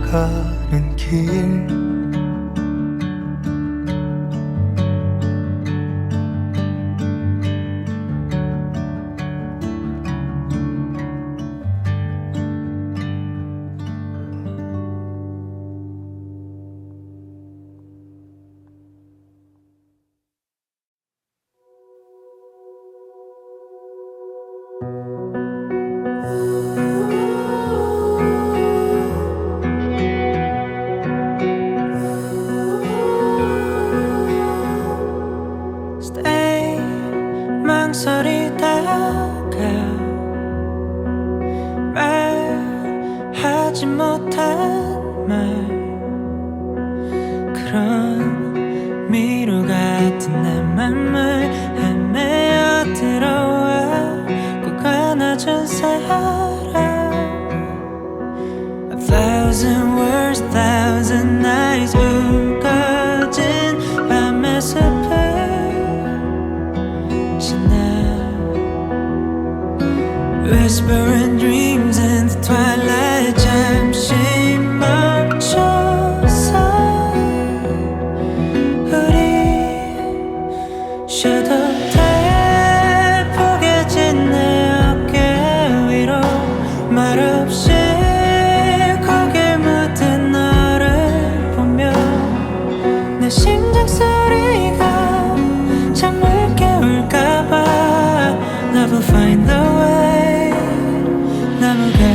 가는 길. 못한 말. 그런 미루 같은 내 맘을 never find the way, never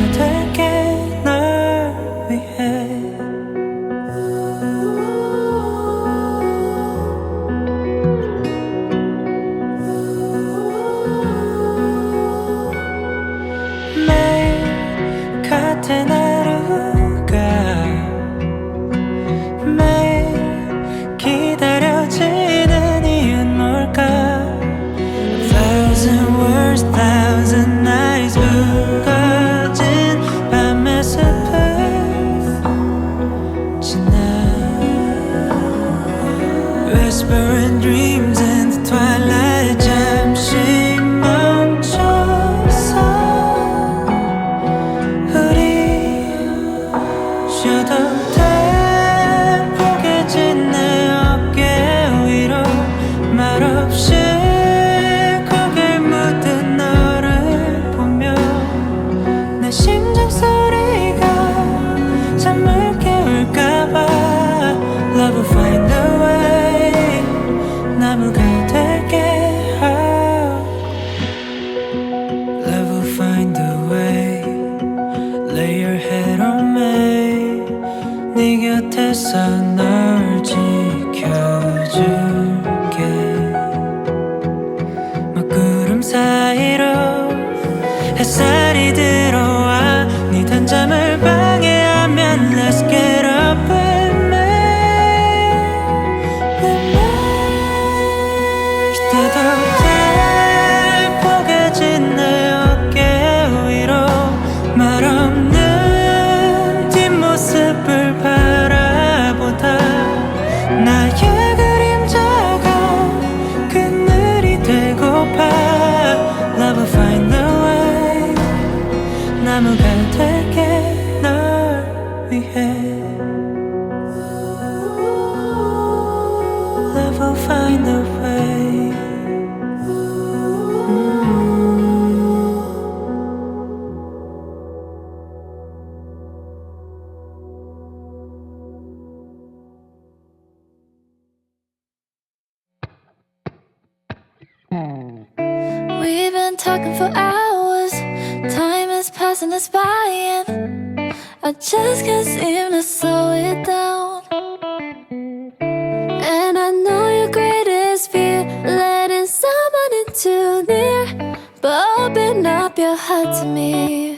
up your heart to me.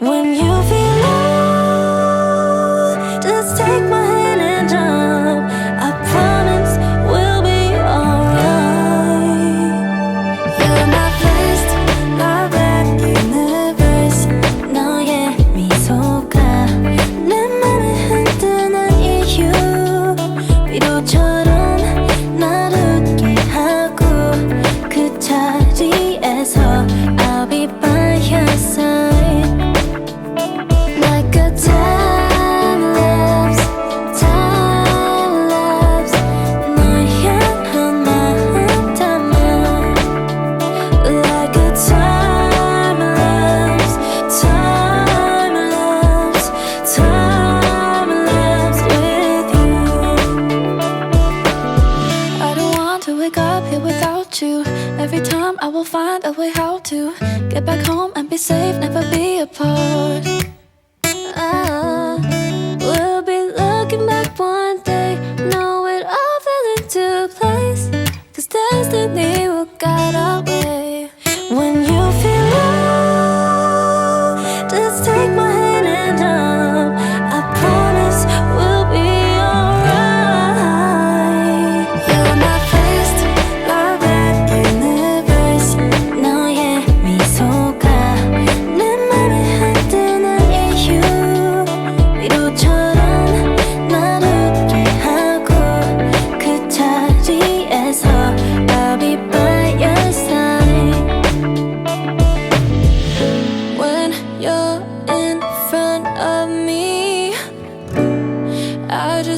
When you you. Every time I will find a way how to get back home and be safe, never be apart.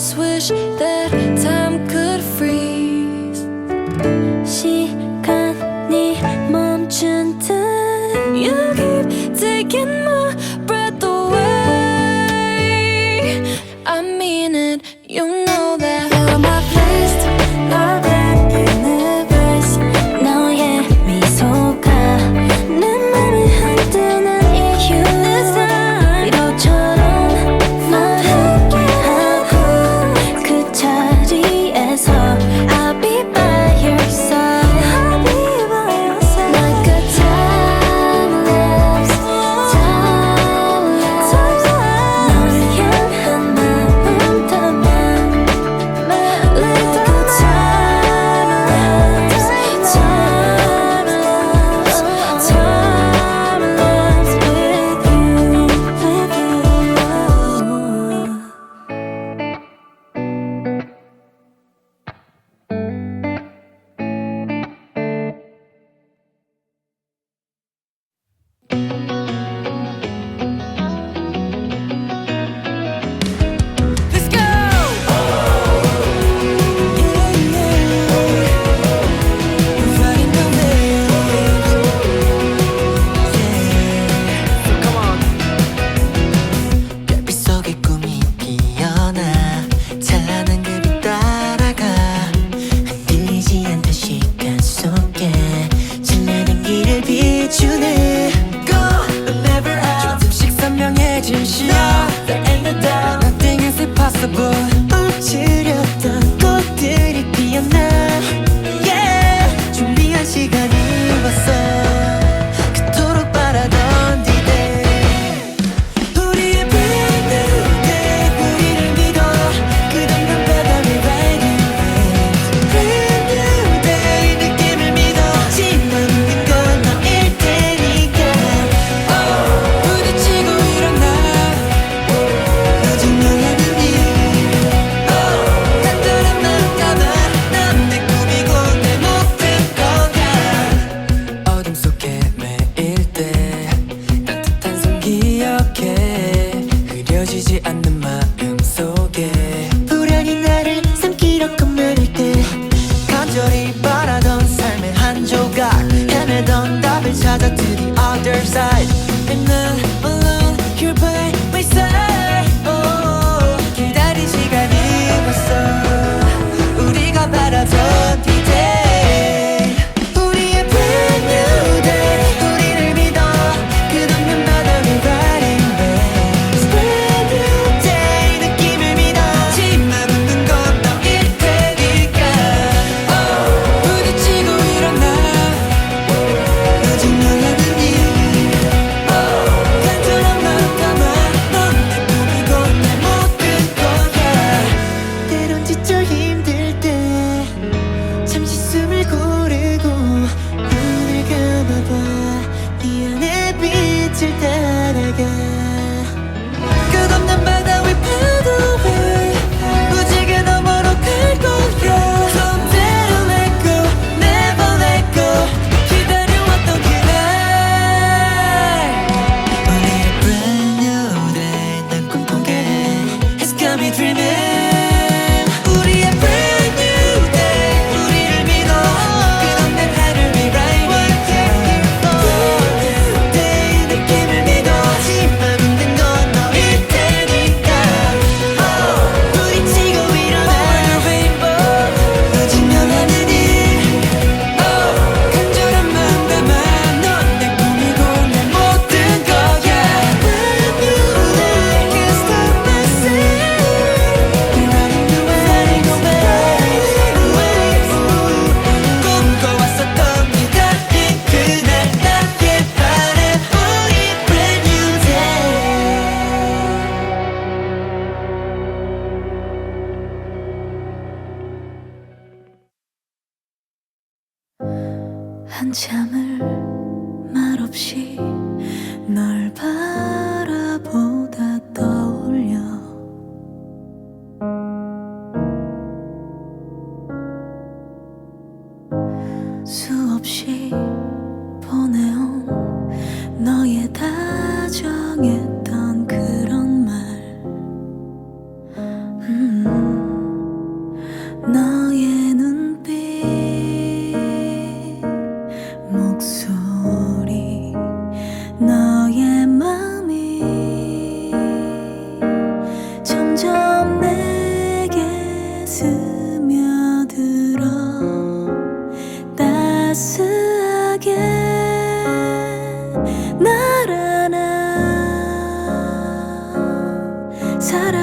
just wish that time could free now 한참을 말없이 널 사랑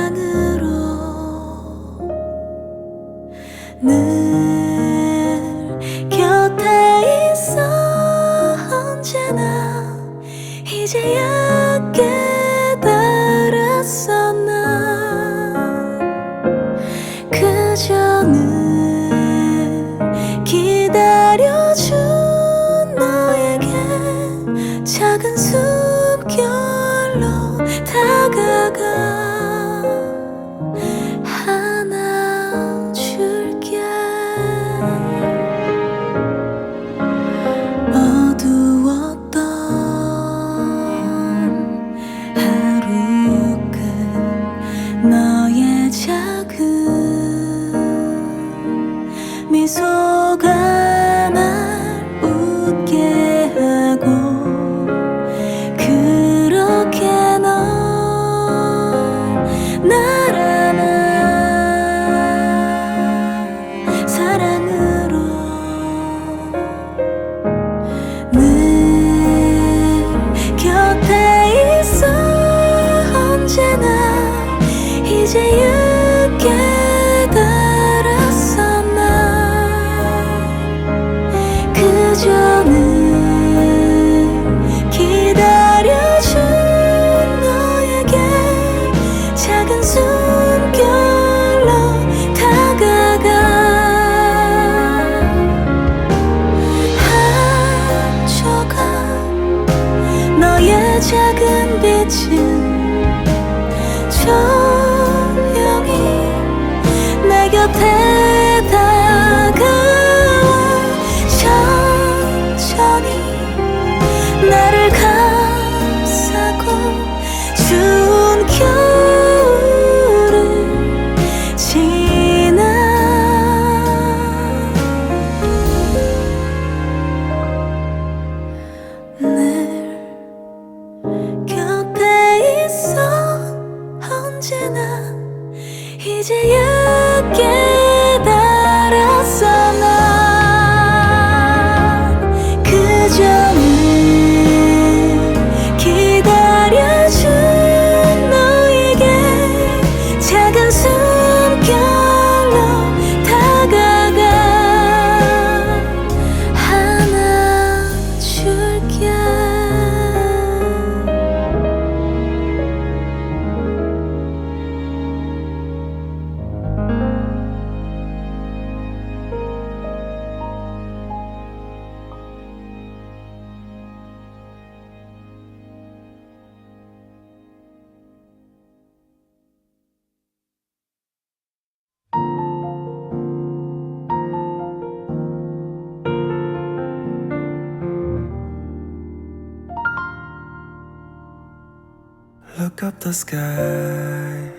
Look up the sky.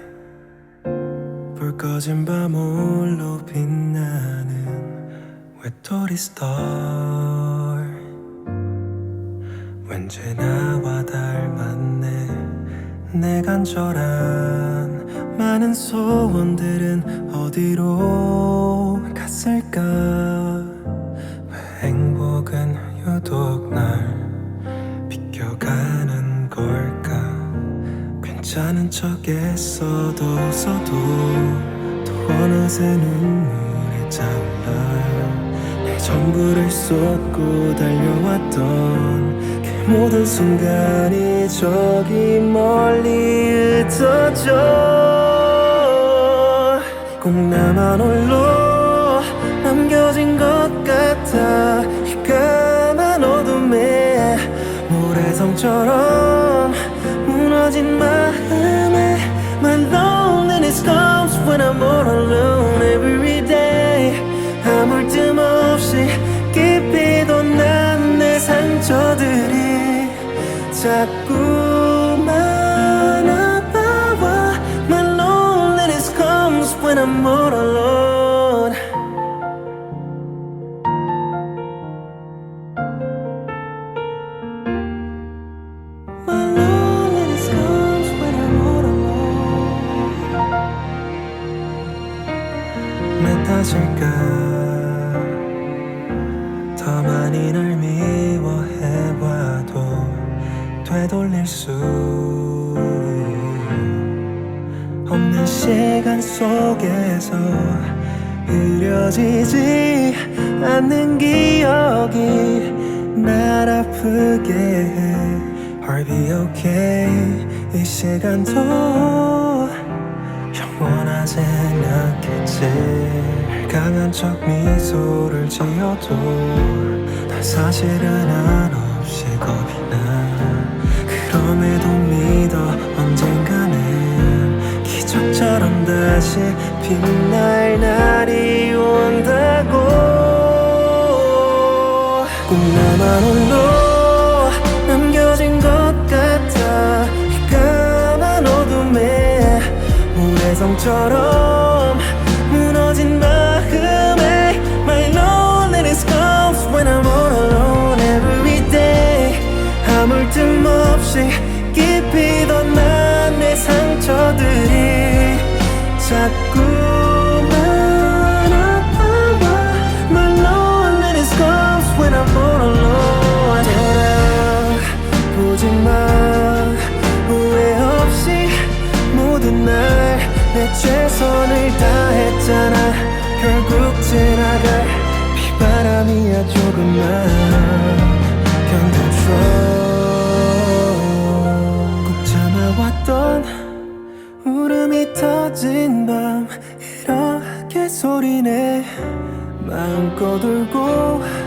불 꺼진 밤 홀로 빛나는 외톨이 star. 왠지 나와 닮았네. 내 간절한 많은 소원들은 어디로 갔을까? 왜 행복은 유독 날 비껴가는 걸까 괜찮은 척 애써도 웃어도 또 어느새 눈물이 차올라 내 전부를 쏟고 달려왔던 그 모든 순간이 저기 멀리 흩어져 꼭 나만 홀로 남겨진 것 같아. 이 까만 어둠에 모래성처럼 무너진 마음에 My loneliness comes when I'm all alone every day 아무 틈 없이 깊이 돋난 내 상처들이 자꾸 다시 빛날 날이 온다고. 꼭 나만 홀로 남겨진 것 같아. 이 까만 어둠에 모래성처럼 무너진 마음에 My loneliness comes when I'm all alone every day. 아무 틈 없이 깊이 덧난 내 상처들이 자꾸만 아파와 My loneliness comes when I'm all alone. 돌아보지 마. 후회 없이 모든 날 내 최선을 다했잖아. 결국 지나갈 비바람이야 조금만 마음껏 울고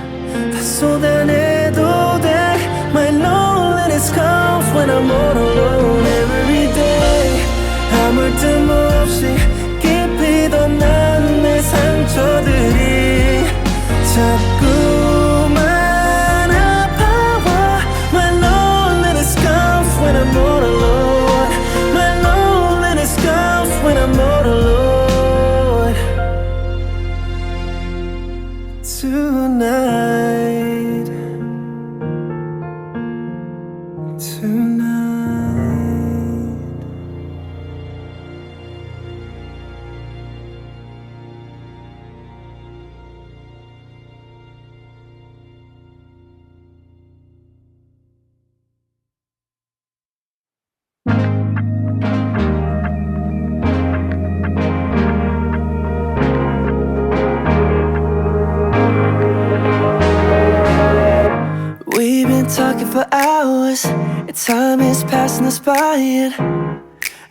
for hours, and time is passing us by, and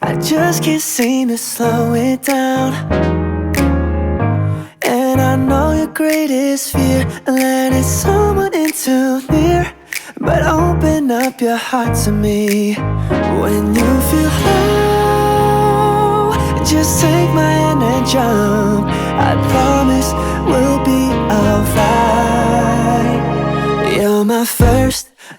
I just can't seem to slow it down. And I know your greatest fear, letting someone in too near. But open up your heart to me when you feel low. Just take my hand and jump. I promise we'll be alright. You're my first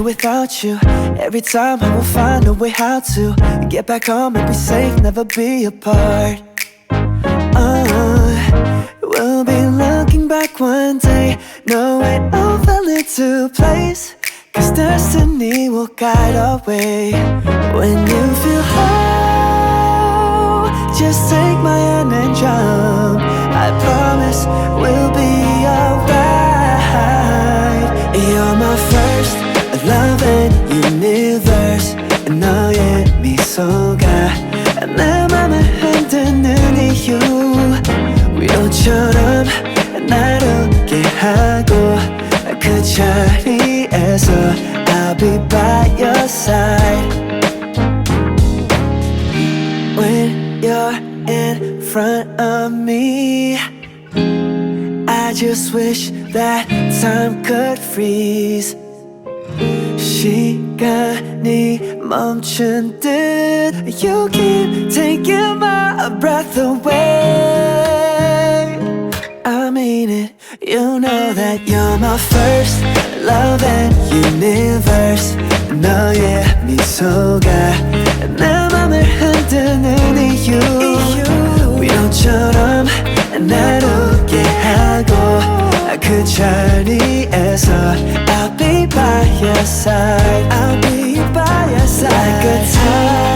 without you. Every time I will find a way how to Get back home and be safe, never be apart. Uh, We'll be looking back one day Know it all fell into place Cause destiny will guide our way. When you feel low Just take my hand and jump. I promise we'll be alright universe 너의 미소가 내 맘을 흔드는 이유 위로처럼 날 웃게 하고 그 자리에서 I'll be by your side When you're in front of me I just wish that time could freeze 시간이 멈춘 듯 You keep taking my breath away I mean it You know that you're my first love and universe 너의 미소가 내 맘을 흔드는 이유 위로처럼 날 웃게 하고 그 자리에서 I'll be by your side I'll be by your side Like a time